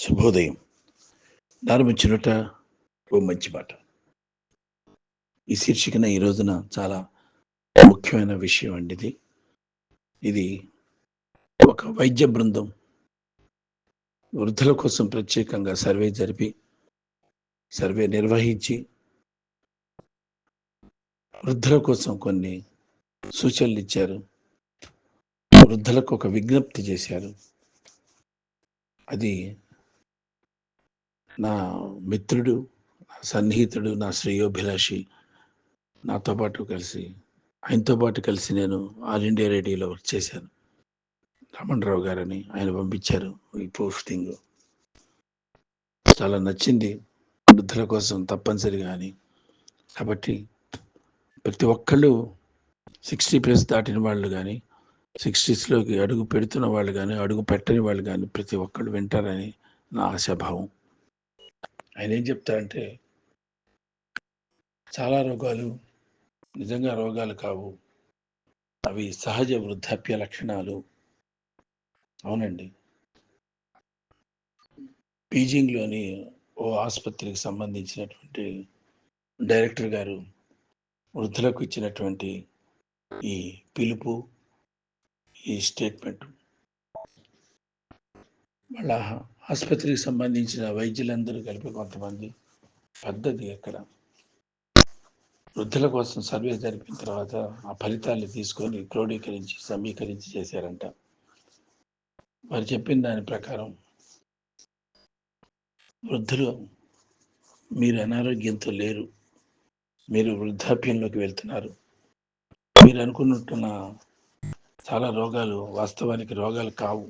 శుభోదయం. నారమిచ్చినట ఓ మంచి మాట. ఈ శీర్షికన ఈ రోజున చాలా ముఖ్యమైన విషయం అండి ఇది. ఇది ఒక వైద్య బృందం వృద్ధుల కోసం ప్రత్యేకంగా సర్వే జరిపి సర్వే నిర్వహించి వృద్ధుల కోసం కొన్ని సూచనలు ఇచ్చారు. వృద్ధులకు ఒక విజ్ఞప్తి చేశారు. అది నా మిత్రుడు నా సన్నిహితుడు నా శ్రేయోభిలాషి నాతో పాటు కలిసి ఆయనతో పాటు కలిసి నేను ఆల్ ఇండియా రేడియోలో వర్క్ చేశాను. రామణరావు గారని ఆయన పంపించారు ఈ పోస్టింగ్. చాలా నచ్చింది. వృద్ధుల కోసం తప్పనిసరిగా అని. కాబట్టి ప్రతి ఒక్కళ్ళు సిక్స్టీ ప్లస్ దాటిన వాళ్ళు కానీ సిక్స్టీస్లోకి అడుగు పెడుతున్న వాళ్ళు కానీ అడుగు పెట్టని వాళ్ళు కానీ ప్రతి ఒక్కళ్ళు వింటారని నా ఆశాభావం. ఆయన ఏం చెప్తారంటే చాలా రోగాలు నిజంగా రోగాలు కావు. అవి సహజ వృద్ధాప్య లక్షణాలు. అవునండి. బీజింగ్లోని ఓ ఆసుపత్రికి సంబంధించినటువంటి డైరెక్టర్ గారు వృద్ధులకు ఇచ్చినటువంటి ఈ పిలుపు ఈ స్టేట్మెంట్. వాళ్ళ ఆసుపత్రికి సంబంధించిన వైద్యులందరూ కలిపి కొంతమంది పద్ధతి ఎక్కడ వృద్ధుల కోసం సర్వే జరిపిన తర్వాత ఆ ఫలితాలు తీసుకొని క్రోడీకరించి సమీకరించి చేశారంట. వారు చెప్పిన దాని ప్రకారం వృద్ధులు మీరు అనారోగ్యంతో లేరు. మీరు వృద్ధాప్యంలోకి వెళ్తున్నారు. మీరు అనుకున్నట్టున్న చాలా రోగాలు వాస్తవానికి రోగాలు కావు.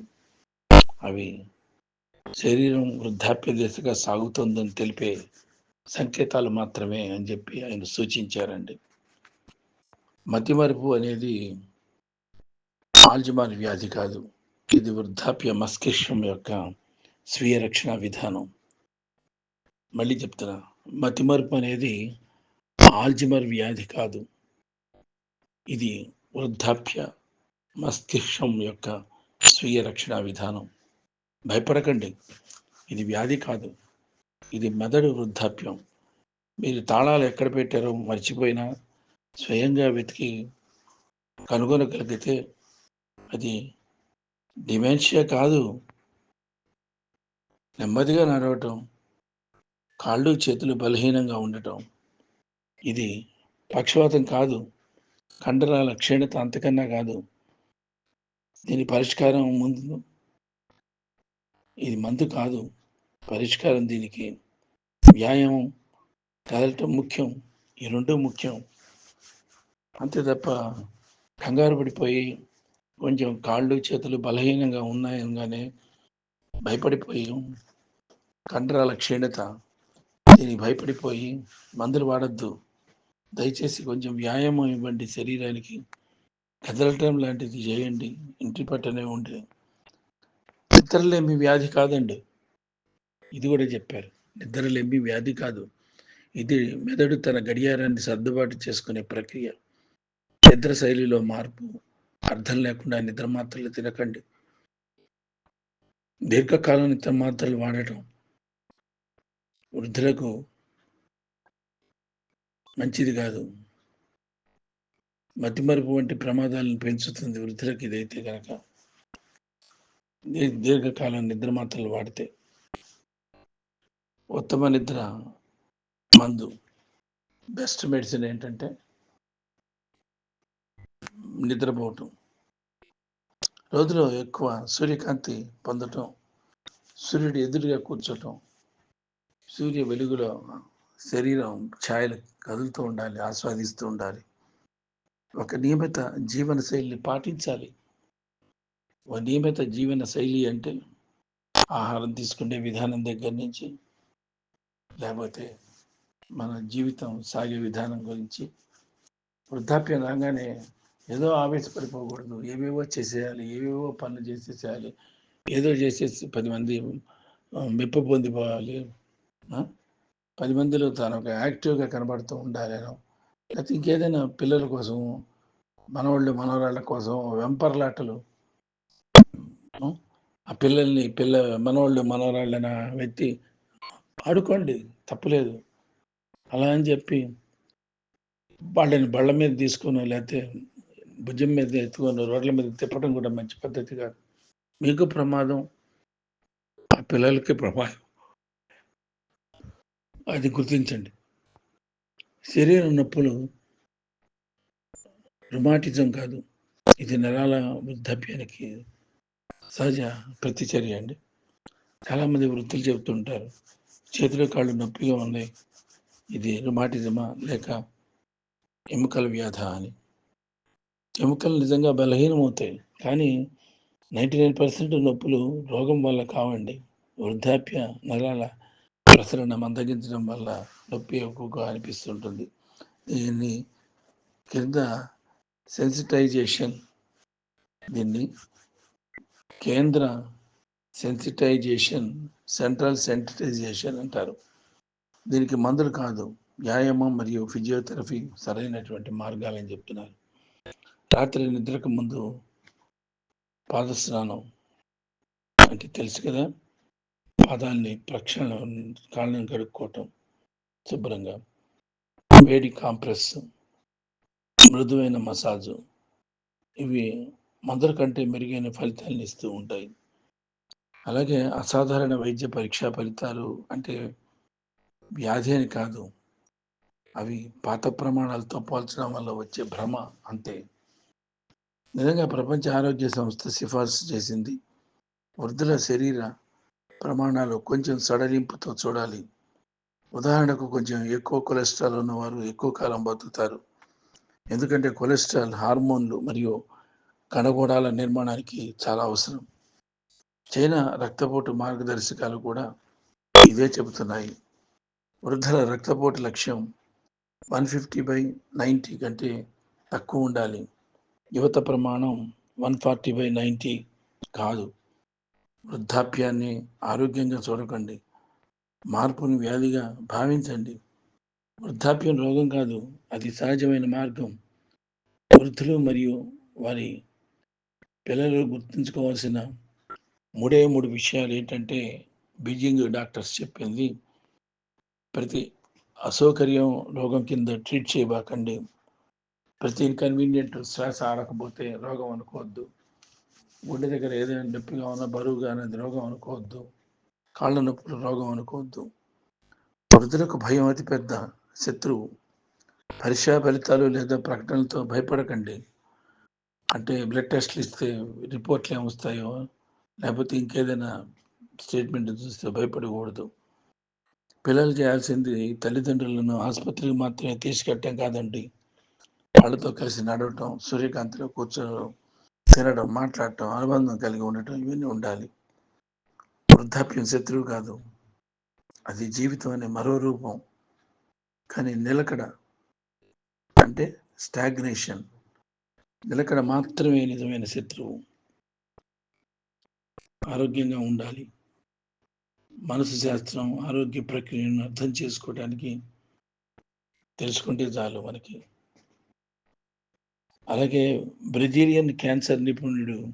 అవి శరీరం వృద్ధాప్య దిశగా సాగుతుందని తెలిపే సంకేతాలు మాత్రమే అని చెప్పి ఆయన సూచించారండి. మతిమరుపు అనేది ఆల్జిమాన్ వ్యాధి కాదు. ఇది వృద్ధాప్య మస్తిష్కం యొక్క స్వీయ రక్షణ విధానం. మళ్ళీ చెప్తున్నా మతిమరుపు అనేది ఆల్జిమర్ వ్యాధి కాదు. ఇది వృద్ధాప్య మస్తిష్కం యొక్క స్వీయ రక్షణ విధానం. భయపడకండి. ఇది వ్యాధి కాదు. ఇది మెదడు వృద్ధాప్యం. మీరు తాళాలు ఎక్కడ పెట్టారో మర్చిపోయినా స్వయంగా వెతికి కనుగొనగలిగితే అది డిమెన్షియా కాదు. నెమ్మదిగా నడవటం కాళ్ళు చేతులు బలహీనంగా ఉండటం ఇది పక్షవాతం కాదు. కండరాల క్షీణత అంతకన్నా కాదు. దీని పరిష్కారం ముందు ఇది మందు కాదు. పరిష్కారం దీనికి. వ్యాయామం కదలటం ముఖ్యం. ఈ రెండు ముఖ్యం. అంతే తప్ప కంగారు పడిపోయి కొంచెం కాళ్ళు చేతులు బలహీనంగా ఉన్నాయనగానే భయపడిపోయి కండరాల క్షీణత. దీనికి భయపడిపోయి మందులు వాడద్దు. దయచేసి కొంచెం వ్యాయామం ఇవ్వండి శరీరానికి. కదలటం లాంటిది చేయండి. ఇంటి పట్టనే ఉండే. నిద్రలేమి వ్యాధి కాదండి. ఇది కూడా చెప్పారు. నిద్రలేమి వ్యాధి కాదు. ఇది మెదడు తన గడియారాన్ని సర్దుబాటు చేసుకునే ప్రక్రియ. నిద్ర శైలిలో మార్పు అర్థం లేకుండా నిద్ర మాత్రలు తినకండి. దీర్ఘకాలం నిద్ర మాత్రలు వాడటం వృద్ధులకు మంచిది కాదు. మతిమరుపు వంటి ప్రమాదాలను పెంచుతుంది వృద్ధులకు ఇదైతే కనుక దీర్ఘకాలం నిద్ర మాత్రలు వాడితే ఉత్తమ నిద్ర మందు బెస్ట్ మెడిసిన్ ఏంటంటే నిద్రపోవటం. రోజులో ఎక్కువ సూర్యకాంతి పొందటం సూర్యుడు ఎదురుగా కూర్చోటం సూర్య వెలుగులో శరీరం ఛాయలు కదులుతూ ఉండాలి ఆస్వాదిస్తూ ఉండాలి. ఒక నియమిత జీవన శైలిని పాటించాలి. నియమిత జీవన శైలి అంటే ఆహారం తీసుకునే విధానం దగ్గర నుంచి లేకపోతే మన జీవితం సాగే విధానం గురించి వృద్ధాప్యం రాగానే ఏదో ఆవేశపడిపోకూడదు. ఏవేవో చేసేయాలి ఏవేవో పనులు చేసేసేయాలి ఏదో చేసేసి పది మంది మెప్పు పొందిపోవాలి పది మందిలో తాను ఒక యాక్టివ్గా కనబడుతూ ఉండాలేనో లేకపోతే ఇంకేదైనా పిల్లల కోసం మనవాళ్ళు మనవరాళ్ళ కోసం వెంపర్లాటలు ఆ పిల్లల్ని పిల్ల మనవాళ్ళు మనవరాళ్ళన వ్యక్తి ఆడుకోండి తప్పులేదు. అలా అని చెప్పి వాళ్ళని బళ్ళ మీద తీసుకొని లేకపోతే భుజం మీద ఎత్తుకొని రోడ్ల మీద తిప్పడం కూడా మంచి పద్ధతి కాదు. మీకు ప్రమాదం ఆ పిల్లలకి ప్రమాదం. అది గుర్తించండి. శరీర నొప్పులు రుమాటిజం కాదు. ఇది నరాల వృద్ధాప్యానికి సహజ ప్రతిచర్య అండి. చాలామంది వృత్తులు చెబుతుంటారు. చేతుల కాళ్ళు నొప్పిగా ఉన్నాయి. ఇది రుమాటిజమా లేక ఎముకల వ్యాధ అని. ఎముకలు నిజంగా బలహీనమవుతాయి. కానీ నైంటీ నైన్ పర్సెంట్ నొప్పులు రోగం వల్ల కావండి. వృద్ధాప్య నరాల ప్రసరణ మందగించడం వల్ల నొప్పి ఎక్కువగా అనిపిస్తుంటుంది. దీన్ని కింద సెన్సిటైజేషన్ దీన్ని కేంద్ర సెన్సిటైజేషన్ సెంట్రల్ సెన్సిటైజేషన్ అంటారు. దీనికి మందులు కాదు వ్యాయామం మరియు ఫిజియోథెరపీ సరైనటువంటి మార్గాలని చెప్తున్నారు. రాత్రి నిద్రకు ముందు పాదస్నానం అంటే తెలుసు కదా పాదాన్ని ప్రక్షాళన కాళ్ళని కడుక్కోవటం శుభ్రంగా. వేడి కాంప్రెస్ మృదువైన మసాజు ఇవి మందుల కంటే మెరుగైన ఫలితాలను ఇస్తూ ఉంటాయి. అలాగే అసాధారణ వైద్య పరీక్షా ఫలితాలు అంటే వ్యాధి అని కాదు. అవి పాత ప్రమాణాలతో పోల్చడం వల్ల వచ్చే భ్రమ అంతే. నిజంగా ప్రపంచ ఆరోగ్య సంస్థ సిఫార్సు చేసింది. వృద్ధుల శరీర ప్రమాణాలు కొంచెం సడలింపుతో చూడాలి. ఉదాహరణకు కొంచెం ఎక్కువ కొలెస్ట్రాల్ ఉన్నవారు ఎక్కువ కాలం బతుకుతారు. ఎందుకంటే కొలెస్ట్రాల్ హార్మోన్లు మరియు కణగోడాల నిర్మాణానికి చాలా అవసరం. చైనా రక్తపోటు మార్గదర్శకాలు కూడా ఇవే చెబుతున్నాయి. వృద్ధుల రక్తపోటు లక్ష్యం వన్ ఫిఫ్టీ బై నైంటీ కంటే తక్కువ ఉండాలి. యువత ప్రమాణం వన్ ఫార్టీ బై నైంటీ కాదు. వృద్ధాప్యాన్ని ఆరోగ్యంగా చూడకండి. మార్పుని వ్యాధిగా భావించండి. వృద్ధాప్యం రోగం కాదు అది సహజమైన మార్గం. వృద్ధులు మరియు వారి పిల్లలు గుర్తుంచుకోవాల్సిన మూడే మూడు విషయాలు ఏంటంటే బీజింగ్ డాక్టర్స్ చెప్పింది. ప్రతి అసౌకర్యం రోగం కింద ట్రీట్ చేయబాకండి. ప్రతి ఇన్కన్వీనియంట్ శ్వాస ఆడకపోతే రోగం అనుకోవద్దు. గుండె దగ్గర ఏదైనా నొప్పిగా ఉన్నా బరువుగా అనేది రోగం అనుకోవద్దు. కాళ్ళ నొప్పులు రోగం అనుకోవద్దు. వృద్ధులకు భయం అతి పెద్ద శత్రువు. పరీక్షా ఫలితాలు లేదా ప్రకటనలతో భయపడకండి. అంటే బ్లడ్ టెస్ట్లు ఇస్తే రిపోర్ట్లు ఏమొస్తాయో లేకపోతే ఇంకేదైనా స్టేట్మెంట్ చూస్తే భయపడకూడదు. పిల్లలు చేయాల్సింది తల్లిదండ్రులను ఆసుపత్రికి మాత్రమే తీసుకెట్టడం కాదండి. వాళ్ళతో కలిసి నడవటం సూర్యకాంతిలో కూర్చోవడం తినడం మాట్లాడటం అనుబంధం కలిగి ఉండటం ఇవన్నీ ఉండాలి. వృద్ధాప్యం శత్రువు కాదు. అది జీవితం అనే మరో రూపం. కానీ నిలకడ అంటే స్టాగ్నేషన్ నిలకడ మాత్రమే నిజమైన శత్రువు. ఆరోగ్యంగా ఉండాలి. మనసు శాస్త్రం ఆరోగ్య ప్రక్రియను అర్థం చేసుకోవడానికి తెలుసుకుంటే చాలు మనకి. అలాగే బ్రెజీలియన్ క్యాన్సర్ నిపుణుడు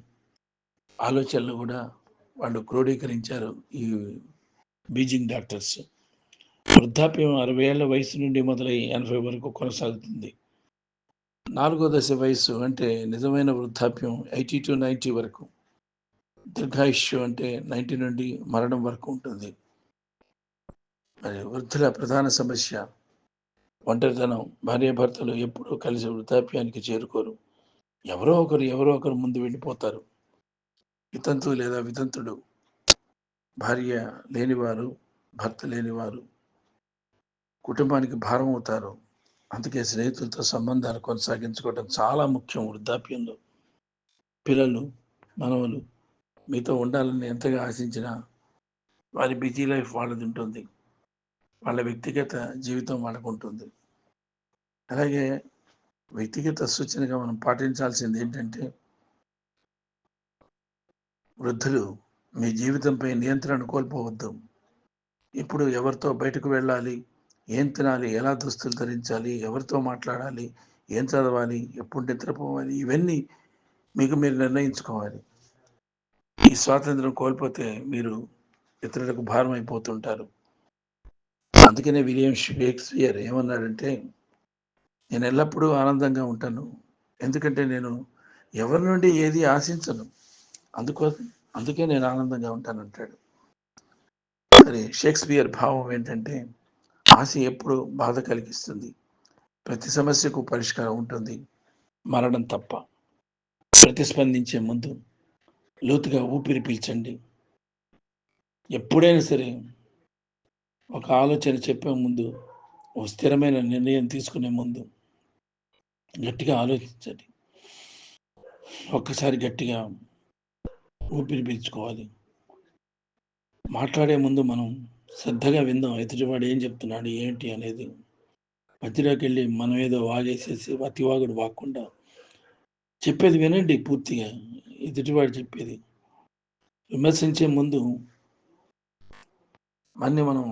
ఆలోచనలు కూడా వాళ్ళు క్రోడీకరించారు ఈ బీజింగ్ డాక్టర్స్. వృద్ధాప్యం అరవై ఏళ్ళ వయసు నుండి మొదలై ఎనభై వరకు కొనసాగుతుంది. నాలుగో దశ వయస్సు అంటే నిజమైన వృద్ధాప్యం ఎయిటీ టు నైంటీ వరకు. దీర్ఘాయుష్యం అంటే నైంటీ నుండి మరణం వరకు ఉంటుంది. మరి వృద్ధుల ప్రధాన సమస్య ఒంటరితనం. భార్యాభర్తలు ఎప్పుడూ కలిసి వృద్ధాప్యానికి చేరుకోరు. ఎవరో ఒకరు ఎవరో ఒకరు ముందు వెళ్ళిపోతారు. వితంతు లేదా వితంతుడు. భార్య లేనివారు భర్త లేనివారు కుటుంబానికి భారం అవుతారు. అందుకే స్నేహితులతో సంబంధాలు కొనసాగించుకోవడం చాలా ముఖ్యం. వృద్ధాప్యంలో పిల్లలు మనవలు మీతో ఉండాలని ఎంతగా ఆశించినా వారి బిజీ లైఫ్ వాళ్ళది ఉంటుంది. వాళ్ళ వ్యక్తిగత జీవితం వాళ్ళకు ఉంటుంది. అలాగే వ్యక్తిగత సూచనగా మనం పాటించాల్సింది ఏంటంటే వృద్ధులు మీ జీవితంపై నియంత్రణ కోల్పోవద్దు. ఇప్పుడు ఎవరితో బయటకు వెళ్ళాలి ఏం తినాలి? ఎలా దుస్తులు ధరించాలి? ఎవరితో మాట్లాడాలి? ఏం చదవాలి? ఎప్పుడు నిద్రపోవాలి? ఇవన్నీ మీకు మీరు నిర్ణయించుకోవాలి. ఈ స్వాతంత్రం కోల్పోతే మీరు ఇతరులకు భారం అయిపోతుంటారు అందుకనే విలియం షేక్స్పియర్ ఏమన్నాడంటే నేను ఎల్లప్పుడూ ఆనందంగా ఉంటాను. ఎందుకంటే నేను ఎవరి నుండి ఏది ఆశించను. అందుకోసం అందుకే నేను ఆనందంగా ఉంటాను అంటాడు. మరి షేక్స్పియర్ భావం ఏంటంటే ఆశ ఎప్పుడు బాధ కలిగిస్తుంది. ప్రతి సమస్యకు పరిష్కారం ఉంటుంది. మరణం తప్ప. ప్రతిస్పందించే ముందు లోతుగా ఊపిరి పీల్చండి. ఎప్పుడైనా సరే ఒక ఆలోచన చెప్పే ముందు ఓ స్థిరమైన నిర్ణయం తీసుకునే ముందు గట్టిగా ఆలోచించండి. ఒక్కసారి గట్టిగా ఊపిరి పీల్చుకోవాలి. మాట్లాడే ముందు మనం శ్రద్ధగా విందాం. ఎదుటివాడు ఏం చెప్తున్నాడు ఏంటి అనేది. మధ్యలోకి వెళ్ళి మనం ఏదో వాగేసేసి అతివాగుడు వాక్కుండా చెప్పేది వినండి పూర్తిగా. ఎదుటివాడు చెప్పేది విమర్శించే ముందు మన్ని మనం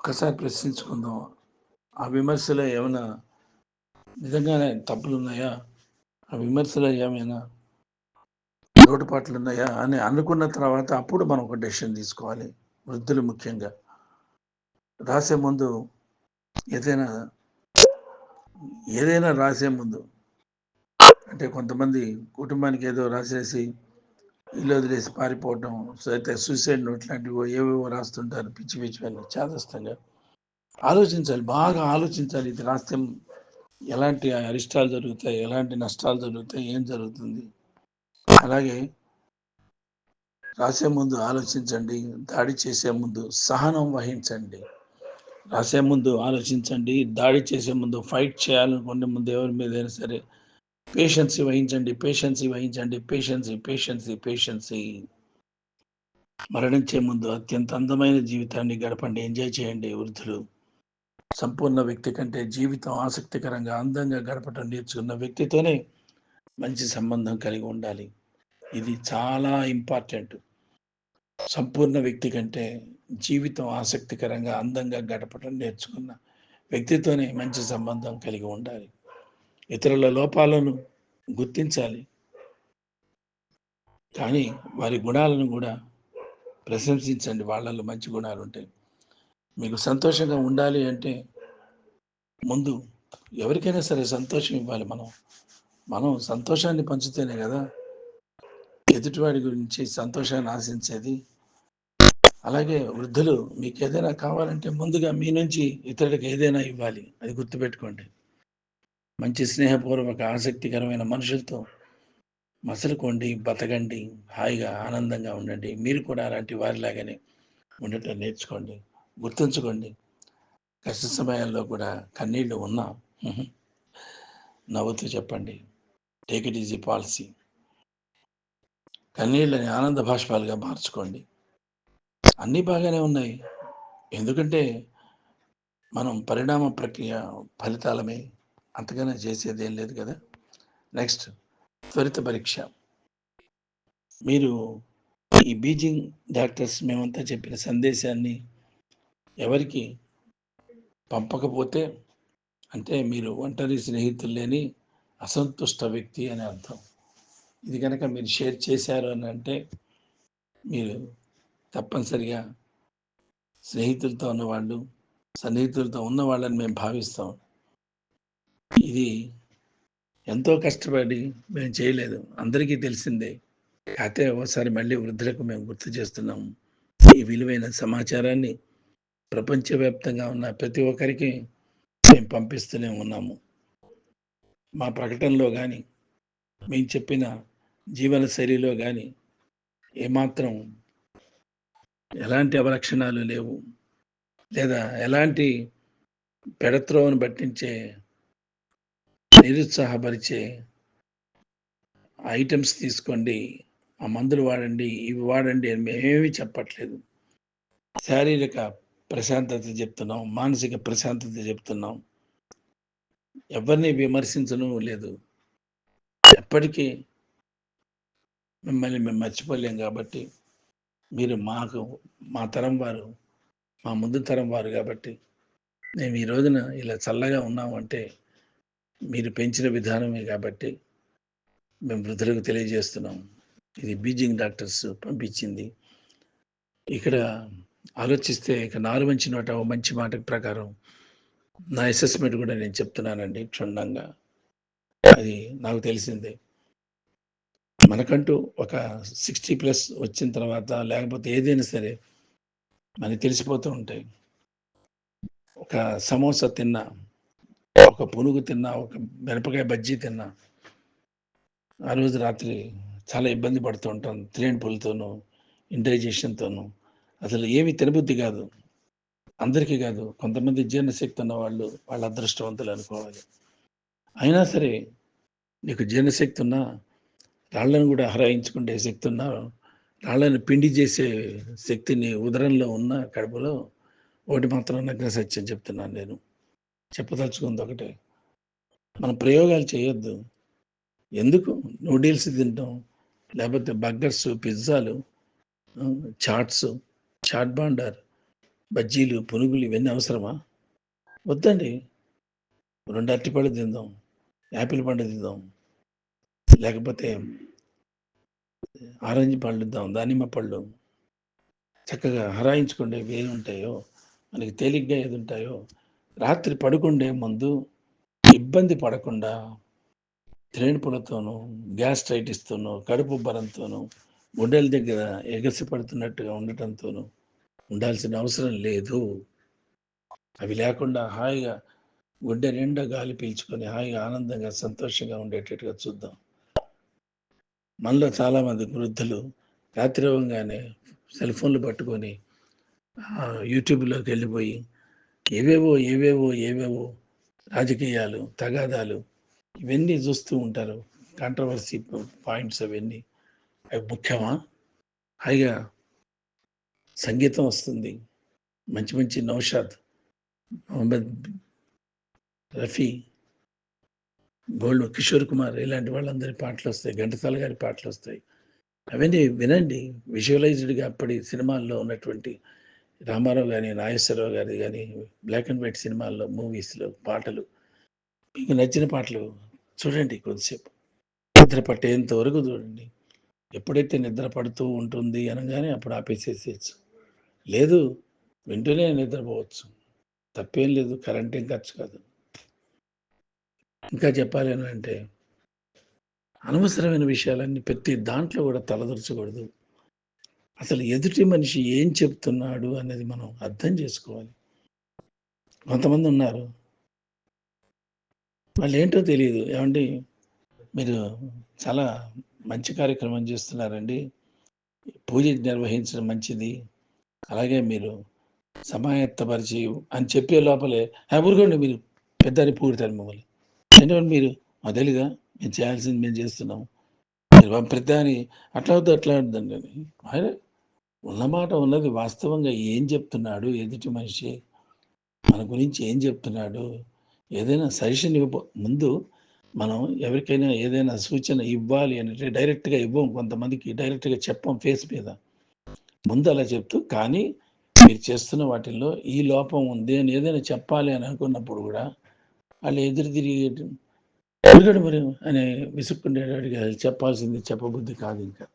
ఒకసారి ప్రశ్నించుకుందాం. ఆ విమర్శలో ఏమైనా నిజంగానే తప్పులు ఉన్నాయా ఆ విమర్శలో ఏమైనా లోటుపాట్లు ఉన్నాయా అని అనుకున్న తర్వాత అప్పుడు మనం ఒక డెసిషన్ తీసుకోవాలి. వృద్ధులు ముఖ్యంగా. రాసే ముందు ఏదైనా ఏదైనా రాసే ముందు అంటే కొంతమంది కుటుంబానికి ఏదో రాసేసి ఇల్లు వదిలేసి పారిపోవటం అయితే సూసైడ్ నోట్ లాంటివి ఏవేవో రాస్తుంటారు పిచ్చి పిచ్చి చేదస్తంగా. ఆలోచించాలి బాగా ఆలోచించాలి ఇది రాస్తే ఎలాంటి అరిష్టాలు జరుగుతాయి ఎలాంటి నష్టాలు జరుగుతాయి ఏం జరుగుతుంది. అలాగే రాసే ముందు ఆలోచించండి దాడి చేసే ముందు సహనం వహించండి. రాసే ముందు ఆలోచించండి దాడి చేసే ముందు ఫైట్ చేయాలనుకునే ముందు ఎవరి మీదైనా సరే పేషెన్సీ వహించండి పేషెన్సీ వహించండి పేషెన్సీ పేషెన్సీ పేషెన్సీ మరణించే ముందు అత్యంత అందమైన జీవితాన్ని గడపండి ఎంజాయ్ చేయండి వృద్ధులు. సంపూర్ణ వ్యక్తి కంటే జీవితం ఆసక్తికరంగా అందంగా గడపటం నేర్చుకున్న వ్యక్తితోనే మంచి సంబంధం కలిగి ఉండాలి. ఇది చాలా ఇంపార్టెంట్ సంపూర్ణ వ్యక్తి కంటే జీవితం ఆసక్తికరంగా అందంగా గడపడం నేర్చుకున్న వ్యక్తితోనే మంచి సంబంధం కలిగి ఉండాలి. ఇతరుల లోపాలను గుర్తించాలి. కానీ వారి గుణాలను కూడా ప్రశంసించండి. వాళ్ళలో మంచి గుణాలు ఉంటాయి. మీకు సంతోషంగా ఉండాలి అంటే ముందు ఎవరికైనా సరే సంతోషం ఇవ్వాలి మనం. మనం సంతోషాన్ని పంచుతేనే కదా ఎదుటివాడి గురించి సంతోషాన్ని ఆశించేది? అలాగే వృద్ధులు మీకు ఏదైనా కావాలంటే ముందుగా మీ నుంచి ఇతరులకు ఏదైనా ఇవ్వాలి. అది గుర్తుపెట్టుకోండి. మంచి స్నేహపూర్వక ఆసక్తికరమైన మనుషులతో మసలుకోండి బతకండి హాయిగా ఆనందంగా ఉండండి. మీరు కూడా అలాంటి వారిలాగానే ఉండటం నేర్చుకోండి. గుర్తుంచుకోండి. కష్ట సమయాల్లో కూడా కన్నీళ్ళు ఉన్నా నవ్వుతూ చెప్పండి. Take it easy policy. కన్నీళ్ళని ఆనంద భాష్పాలుగా మార్చుకోండి. అన్నీ బాగానే ఉన్నాయి. ఎందుకంటే మనం పరిణామ ప్రక్రియ ఫలితాలమే అంతగానే చేసేది ఏం లేదు కదా. నెక్స్ట్ త్వరిత పరీక్ష. మీరు ఈ బీజింగ్ డాక్టర్స్ మేమంతా చెప్పిన సందేశాన్ని ఎవరికి పంపకపోతే అంటే మీరు ఒంటరి స్నేహితులు లేని అసంతుష్ట వ్యక్తి అని అర్థం. ఇది కనుక మీరు షేర్ చేశారు అని అంటే మీరు తప్పనిసరిగా స్నేహితులతో ఉన్నవాళ్ళు సన్నిహితులతో ఉన్న వాళ్ళని మేము భావిస్తాం. ఇది ఎంతో కష్టపడి మేము చేయలేదు. అందరికీ తెలిసిందే. కాకపోతే ఒకసారి మళ్ళీ వృద్ధులకు మేము గుర్తు చేస్తున్నాము ఈ విలువైన సమాచారాన్ని ప్రపంచవ్యాప్తంగా ఉన్న ప్రతి ఒక్కరికి మేము పంపిస్తూనే ఉన్నాము. మా ప్రకటనలో కానీ మేము చెప్పిన జీవన శైలిలో కానీ ఏమాత్రం ఎలాంటి అవలక్షణాలు లేవు. లేదా ఎలాంటి పెడత్రోవను పట్టించే నిరుత్సాహపరిచే ఐటమ్స్ తీసుకోండి. ఆ మందులు వాడండి ఇవి వాడండి అని మేమేమీ చెప్పట్లేదు. శారీరక ప్రశాంతత చెప్తున్నాం మానసిక ప్రశాంతత చెప్తున్నాం. ఎవరిని విమర్శించను లేదు. ఎప్పటికీ మిమ్మల్ని మేము మర్చిపోలేం కాబట్టి మీరు మాకు మా తరం వారు మా ముందు తరం వారు కాబట్టి మేము ఈ రోజున ఇలా చల్లగా ఉన్నామంటే మీరు పెంచిన విధానమే కాబట్టి మేము వృద్ధులకు తెలియజేస్తున్నాం. ఇది బీజింగ్ డాక్టర్స్ పంపించింది. ఇక్కడ ఆలోచిస్తే ఇక నారు మంచి నోట ఓ మంచి మాట ప్రకారం నా అసెస్మెంట్ కూడా నేను చెప్తున్నానండి క్షుణ్ణంగా. అది నాకు తెలిసిందే. మనకంటూ ఒక సిక్స్టీ ప్లస్ వచ్చిన తర్వాత లేకపోతే ఏదైనా సరే మనకి తెలిసిపోతూ ఉంటాయి. ఒక సమోసా తిన్నా ఒక పునుగు తిన్నా ఒక మిరపకాయ బజ్జీ తిన్నా ఆ రోజు రాత్రి చాలా ఇబ్బంది పడుతూ ఉంటాం. పులతోనూ ఇండైజేషన్తోనూ అసలు ఏమి తినబుద్ధి కాదు. అందరికీ కాదు. కొంతమంది జీర్ణశక్తి ఉన్న వాళ్ళు వాళ్ళ అదృష్టవంతులు అనుకోవాలి. అయినా సరే నీకు జీర్ణశక్తి ఉన్నా రాళ్ళను కూడా హరాయించుకుంటే శక్తి ఉన్న రాళ్ళను పిండి చేసే శక్తిని ఉదరంలో ఉన్న కడుపులో ఒకటి మాత్రం నగ్న సత్యం చెప్తున్నాను నేను. చెప్పదలుచుకుంది ఒకటే. మనం ప్రయోగాలు చేయొద్దు. ఎందుకు? నూడిల్స్ తింటాం. లేకపోతే బర్గర్స్ పిజ్జాలు చాట్స్ చాట్ బాండర్ బజ్జీలు పునుగులు ఇవన్నీ అవసరమా? వద్దండి. రెండు అరటిపళ్ళు తిందాం. యాపిల్ పండు తిందాం. లేకపోతే ఆరెంజ్ పళ్ళు ఇద్దాం దానిమ్మ పళ్ళు చక్కగా హరాయించుకుంటే ఏది ఉంటాయో మనకి తేలిగ్గా ఏది ఉంటాయో రాత్రి పడుకుండే ముందు ఇబ్బంది పడకుండా త్రేణుపులతోనూ గ్యాస్ట్రైటిస్తోనూ కడుపు బలంతోనూ గుండెల దగ్గర ఎగసి పడుతున్నట్టుగా ఉండటంతోనూ ఉండాల్సిన అవసరం లేదు. అవి లేకుండా హాయిగా గుడ్డ నిండా గాలి పీల్చుకొని హాయిగా ఆనందంగా సంతోషంగా ఉండేటట్టుగా చూద్దాం. మనలో చాలామంది వృద్ధులు రాత్రివంగానే సెల్ ఫోన్లు పట్టుకొని యూట్యూబ్లోకి వెళ్ళిపోయి ఏవేవో ఏవేవో ఏవేవో రాజకీయాలు తగాదాలు ఇవన్నీ చూస్తూ ఉంటారు. కాంట్రవర్సీ పాయింట్స్ అవన్నీ. అవి ముఖ్యమా? హాయిగా సంగీతం వస్తుంది. మంచి మంచి నౌషాద్ మొహమ్మద్ రఫీ గోల్డ్ కిషోర్ కుమార్ ఇలాంటి వాళ్ళందరి పాటలు వస్తాయి ఘంటసాల గారి పాటలు వస్తాయి. అవన్నీ వినండి. విజువలైజ్డ్గా అప్పటి సినిమాల్లో ఉన్నటువంటి రామారావు కానీ నాగేశ్వరరావు గారి కానీ బ్లాక్ అండ్ వైట్ సినిమాల్లో మూవీస్లో పాటలు. మీకు నచ్చిన పాటలు చూడండి కొద్దిసేపు నిద్ర పట్టేంత వరకు చూడండి. ఎప్పుడైతే నిద్ర పడుతూ ఉంటుంది అనగానే అప్పుడు ఆపేసేసేయచ్చు. లేదు వింటూనే నిద్రపోవచ్చు. తప్పేం లేదు కరెంట్ ఏం ఖర్చు కాదు. ఇంకా చెప్పాలి అని అంటే అనవసరమైన విషయాలన్నీ ప్రతి దాంట్లో కూడా తలదొరచకూడదు. అసలు ఎదుటి మనిషి ఏం చెప్తున్నాడు అనేది మనం అర్థం చేసుకోవాలి. కొంతమంది ఉన్నారు. వాళ్ళు ఏంటో తెలియదు ఏమండి? మీరు చాలా మంచి కార్యక్రమం చేస్తున్నారండి. పూజ నిర్వహించడం మంచిది. అలాగే మీరు సమాయత్తపరిచి అని చెప్పే లోపలే ఊరుకోండి మీరు పెద్దని పూడతారు మమ్మల్ని. ఎందుకంటే మీరు మొదలుగా మేము చేయాల్సింది మేము చేస్తున్నాం మీరు ప్రతిదాని అట్లా అవుతుంది అట్లా అవుతుందండి అరే ఉన్నమాట ఉన్నది వాస్తవంగా ఏం చెప్తున్నాడు? ఎదుటి మనిషి మన గురించి ఏం చెప్తున్నాడు? ఏదైనా సజెషన్ ఇవ్వ ముందు మనం ఎవరికైనా ఏదైనా సూచన ఇవ్వాలి అంటే డైరెక్ట్గా ఇవ్వం. కొంతమందికి డైరెక్ట్గా చెప్పం ఫేస్ మీద. ముందు అలా చెప్తూ కానీ మీరు చేస్తున్న వాటిల్లో ఈ లోపం ఉంది అని ఏదైనా చెప్పాలి అని అనుకున్నప్పుడు కూడా వాళ్ళు ఎదురు తిరిగి ఎందుకంటే మరి అని విసుక్కుండేవాడిగా చెప్పాల్సింది చెప్పబుద్ధి కాదు ఇంకా.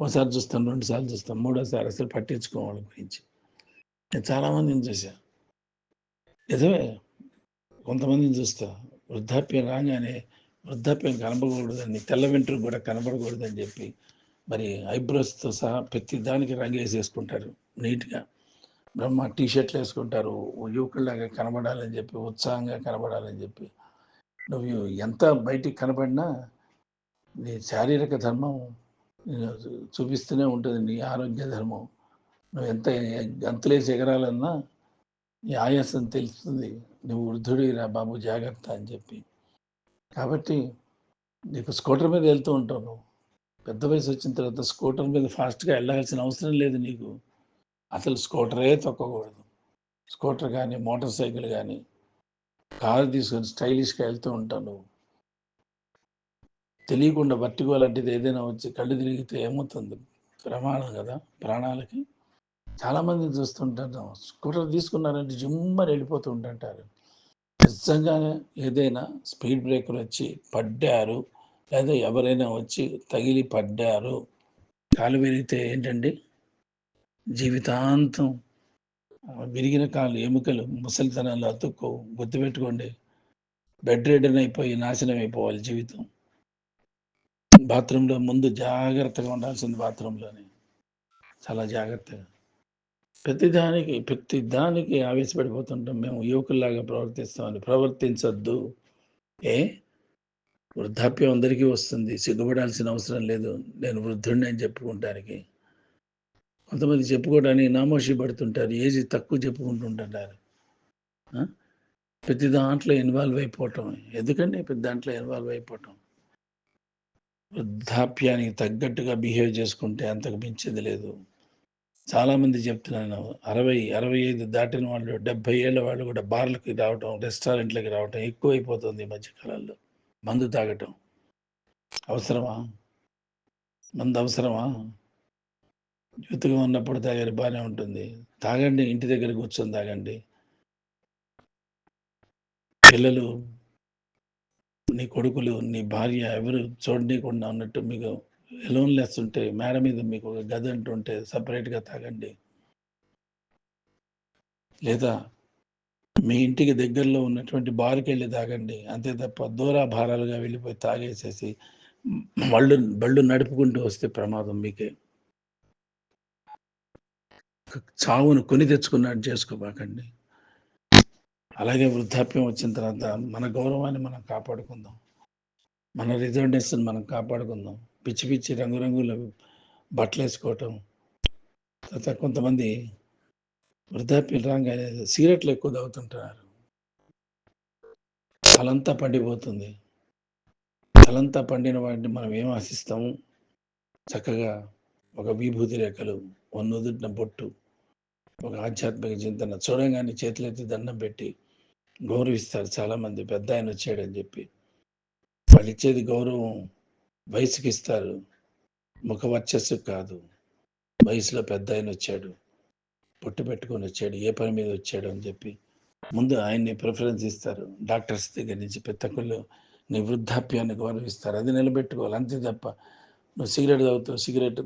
ఒకసారి చూస్తాం రెండు సార్లు చూస్తాం మూడోసారి అసలు పట్టించుకోవాలి గురించి. నేను చాలామందిని చూసా నిజమే కొంతమందిని చూస్తా. వృద్ధాప్యం రాగానే వృద్ధాప్యం కనపడకూడదని తెల్ల వెంట్రుకు కూడా కనపడకూడదని చెప్పి మరి ఐబ్రోస్తో సహా ప్రతి దానికి రంగు వేసేసుకుంటారు నీట్గా. బ్రహ్మ టీ షర్ట్లు వేసుకుంటారు. యువకుల్లాగా కనబడాలని చెప్పి ఉత్సాహంగా కనబడాలని చెప్పి. నువ్వు ఎంత బయటికి కనబడినా నీ శారీరక ధర్మం చూపిస్తూనే ఉంటుంది. నీ ఆరోగ్య ధర్మం. నువ్వు ఎంత గంతులేసి ఎగరాలన్నా నీ ఆయాసం తెలుస్తుంది. నువ్వు వృద్ధుడిరా బాబు జాగ్రత్త అని చెప్పి. కాబట్టి నీకు స్కూటర్ మీద వెళ్తూ ఉంటావు నువ్వు. పెద్ద వయసు వచ్చిన తర్వాత స్కూటర్ మీద ఫాస్ట్గా వెళ్ళాల్సిన అవసరం లేదు నీకు. అసలు స్కూటరే తొక్కకూడదు. స్కూటర్ కానీ మోటార్ సైకిల్ కానీ కారు తీసుకొని స్టైలిష్గా వెళ్తూ ఉంటావు నువ్వు. తెలియకుండా పట్టుకోవాలంటే ఏదైనా వచ్చి కళ్ళు తిరిగితే ఏమవుతుంది? ప్రమాణం కదా ప్రాణాలకి. చాలామంది చూస్తుంటారు స్కూటర్ తీసుకున్నారంటే జుమ్మని వెళ్ళిపోతూ ఉంటుంటారు. నిజంగానే ఏదైనా స్పీడ్ బ్రేకర్ వచ్చి పడ్డారు లేదా ఎవరైనా వచ్చి తగిలి పడ్డారు కాలు విరిగితే ఏంటండి? జీవితాంతం విరిగిన కాలు ఎముకలు ముసలితనాలు అతుక్కో గుర్తుపెట్టుకోండి బెడ్ రెడన్ అయిపోయి నాశనం అయిపోవాలి జీవితం. బాత్రూంలో ముందు జాగ్రత్తగా ఉండాల్సింది బాత్రూంలోనే. చాలా జాగ్రత్తగా. ప్రతిదానికి ప్రతి దానికి ఆవేశపడిపోతుంటాం. మేము యువకుల్లాగా ప్రవర్తిస్తామని. ప్రవర్తించొద్దు. ఏ? వృద్ధాప్యం అందరికీ వస్తుంది. సిగ్గుపడాల్సిన అవసరం లేదు. నేను వృద్ధుడిని అని చెప్పుకుంటానికి. కొంతమంది చెప్పుకోవడానికి నామోషి పడుతుంటారు ఏజ్ తక్కువ చెప్పుకుంటుంటారు ప్రతి దాంట్లో ఇన్వాల్వ్ అయిపోవటం ఎందుకండి ప్రతి దాంట్లో ఇన్వాల్వ్ అయిపోవటం? వృద్ధాప్యానికి తగ్గట్టుగా బిహేవ్ చేసుకుంటే అంతకు మించింది లేదు. చాలామంది చెప్తున్నాను అరవై అరవై ఐదు దాటిన వాళ్ళు డెబ్బై ఏళ్ళ వాళ్ళు కూడా బార్లకి రావటం రెస్టారెంట్లకి రావటం ఎక్కువైపోతుంది ఈ మధ్యకాలంలో. మందు తాగటం. అవసరమా? మందు అవసరమా? యూత్గా ఉన్నప్పుడు తాగారు బాగానే ఉంటుంది. తాగండి ఇంటి దగ్గర కూర్చొని తాగండి. పిల్లలు నీ కొడుకులు నీ భార్య ఎవరు చూడనీయకుండా ఉన్నట్టు మీకు ఎలోన్లెస్ ఉంటే మేడ మీద మీకు ఒక గది అంటుంటే సపరేట్గా తాగండి. లేదా మీ ఇంటికి దగ్గరలో ఉన్నటువంటి బార్కి వెళ్ళి తాగండి. అంతే తప్ప దూరాభారాలుగా వెళ్ళిపోయి తాగేసేసి బళ్ళు బళ్ళు నడుపుకుంటూ వస్తే ప్రమాదం మీకే. చావును కొని తెచ్చుకున్నట్టు చేసుకోబాకండి. అలాగే వృద్ధాప్యం వచ్చిన తర్వాత మన గౌరవాన్ని మనం కాపాడుకుందాం. మన రిజర్వేషన్ మనం కాపాడుకుందాం. పిచ్చి పిచ్చి రంగురంగుల బట్టలు వేసుకోవటం. తర్వాత కొంతమంది వృద్ధాప్యం రాగానే సిగరెట్లు ఎక్కువ తాగుతుంటున్నారు తలంతా పండిపోతుంది. తలంతా పండిన వాటిని మనం ఏం ఆశిస్తాము? చక్కగా ఒక విభూతి రేఖలు వన్నుదిటిన బొట్టు ఒక ఆధ్యాత్మిక చింతన చూడగానే చేతులెత్తి దండం పెట్టి గౌరవిస్తారు చాలామంది. పెద్ద ఆయన వచ్చాడని చెప్పి. వాళ్ళు ఇచ్చేది గౌరవం వయసుకి ఇస్తారు. ముఖ వర్చస్సు కాదు. వయసులో పెద్ద ఆయన వచ్చాడు. పొట్టు పెట్టుకొని వచ్చాడు. ఏ పని మీద వచ్చాడు అని చెప్పి. ముందు ఆయన్ని ప్రిఫరెన్స్ ఇస్తారు. డాక్టర్స్ దగ్గర నుంచి ప్రతి నీ వృద్ధాప్యాన్ని గౌరవిస్తారు. అది నిలబెట్టుకోవాలి. అంతే తప్ప నువ్వు సిగరెట్ తాగుతావు సిగరెట్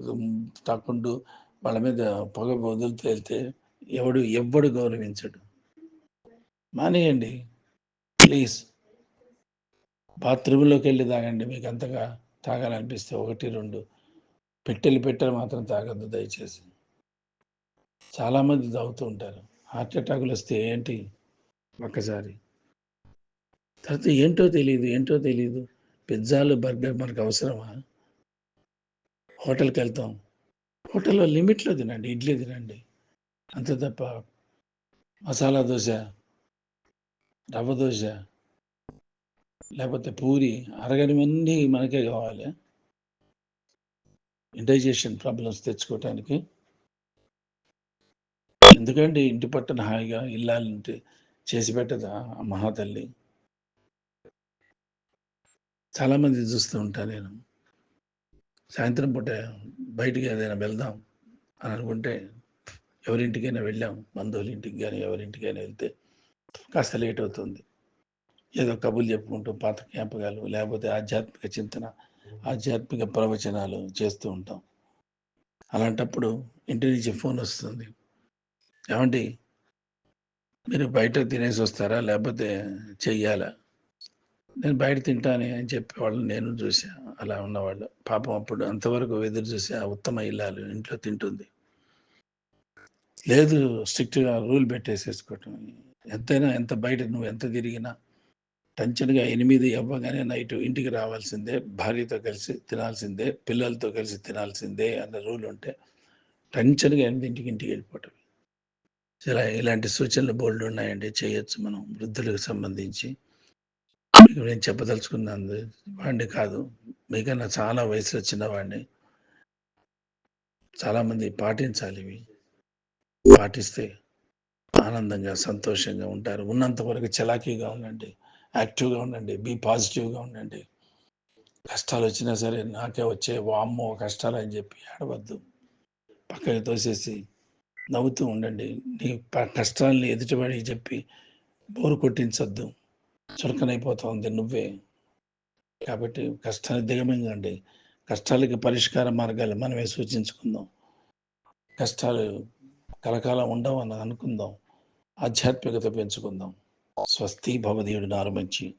తాకుంటూ వాళ్ళ మీద పొగ వదులుతూ వెళ్తే ఎవడు ఎవ్వడు గౌరవించడు. మానేయండి. ప్లీజ్. బాత్రూంలోకి వెళ్ళి తాగండి. మీకు అంతగా తాగాలనిపిస్తే ఒకటి రెండు పెట్టెలు పెట్టెలు మాత్రం తాగద్దు దయచేసి. చాలామంది తాగుతూ ఉంటారు. హార్ట్ అటాకులు వస్తే ఏంటి? ఒక్కసారి. తర్వాత ఏంటో తెలియదు ఏంటో తెలియదు పిజ్జాలు బర్గర్ మనకు అవసరమా? హోటల్కి వెళ్తాం హోటల్లో లిమిట్లో తినండి ఇడ్లీ తినండి. అంతే తప్ప మసాలా దోశ రవ్వ దోశ లేకపోతే పూరి అరగనివన్నీ మనకే కావాలి. ఇండైజేషన్ ప్రాబ్లమ్స్ తెచ్చుకోవటానికి. ఎందుకంటే ఇంటి పట్టణ హాయిగా ఇల్లాలంటే చేసి పెట్టదా ఆ మహాతల్లి? చాలామంది చూస్తూ ఉంటాను నేను. సాయంత్రం పూట బయటికి ఏదైనా వెళ్దాం అని అనుకుంటే ఎవరింటికైనా వెళ్ళాం బంధువుల ఇంటికి కానీ ఎవరింటికైనా వెళ్తే కాస్త లేట్ అవుతుంది. ఏదో కబుర్లు చెప్పుకుంటూ పాత జ్ఞాపకాలు లేకపోతే ఆధ్యాత్మిక చింతన ఆధ్యాత్మిక ప్రవచనాలు చేస్తూ ఉంటాం. అలాంటప్పుడు ఇంటి నుంచి ఫోన్ వస్తుంది. ఏమండి? మీరు బయట తినేసి వస్తారా? లేకపోతే చెయ్యాలా? నేను బయట తింటాను అని చెప్పేవాళ్ళు నేను చూసా అలా ఉన్నవాళ్ళు. పాపం అప్పుడు అంతవరకు ఎదురు చూసి ఆ ఉత్తమ ఇల్లాలు ఇంట్లో తింటుంది. లేదు స్ట్రిక్ట్గా రూల్ పెట్టేసేసుకోవటం. ఎంతైనా ఎంత బయట నువ్వు ఎంత తిరిగినా టెన్షన్గా ఎనిమిది అవ్వగానే నైట్ ఇంటికి రావాల్సిందే భార్యతో కలిసి తినాల్సిందే పిల్లలతో కలిసి తినాల్సిందే అన్న రూల్ ఉంటే టెన్షన్గా ఎనిమిదింటికి ఇంటికి వెళ్ళిపోవటం. ఇలా ఇలాంటి సూచనలు బోల్డ్ ఉన్నాయండి చేయొచ్చు మనం వృద్ధులకు సంబంధించి. నేను చెప్పదలుచుకున్నాను వాడిని కాదు మీకన్నా చాలా వయసులో చిన్నవాడిని. చాలామంది పాటించాలి ఇవి. పాటిస్తే ఆనందంగా సంతోషంగా ఉంటారు. ఉన్నంత వరకు చలాకీగా ఉండండి. యాక్టివ్గా ఉండండి. బీ పాజిటివ్గా ఉండండి. కష్టాలు వచ్చినా సరే నాకే వచ్చే వామ్మో కష్టాలు అని చెప్పి ఆడవద్దు పక్కకి తోసేసి నవ్వుతూ ఉండండి. నీ ప- కష్టాలని ఎదుటివాడికి చెప్పి బోరు కొట్టించొద్దు. చులకనైపోతుంది నువ్వే. కాబట్టి కష్టాన్ని దిగమింగండి. కష్టాలకి పరిష్కార మార్గాలు మనమే సూచించుకుందాం. కష్టాలు కలకాలం ఉండవు అని అనుకుందాం. ఆధ్యాత్మికత పెంచుకుందాం. స్వస్తి భవదేవుడు నారమంచి